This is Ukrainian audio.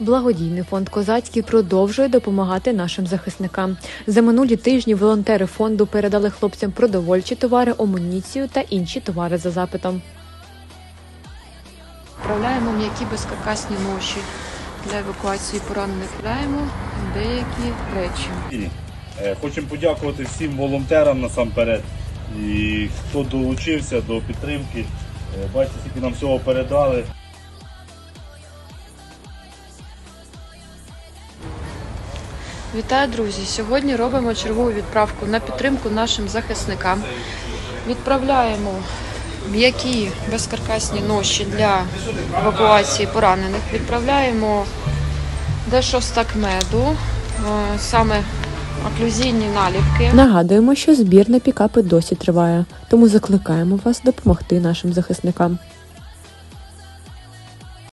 Благодійний фонд Козацький продовжує допомагати нашим захисникам. За минулі тижні волонтери фонду передали хлопцям продовольчі товари, амуніцію та інші товари за запитом. Вправляємо м'які безкаркасні ноші для евакуації поранених. Вправляємо деякі речі. Е, Хочемо подякувати всім волонтерам насамперед, і хто долучився до підтримки. Е, Бачите, скільки нам всього передали. Вітаю, друзі! Сьогодні робимо чергову відправку на підтримку нашим захисникам. Відправляємо м'які безкаркасні ноші для евакуації поранених. Відправляємо дещо стак меду, е, саме оклюзійні наліпки. Нагадуємо, що збір на пікапи досі триває, тому закликаємо вас допомогти нашим захисникам.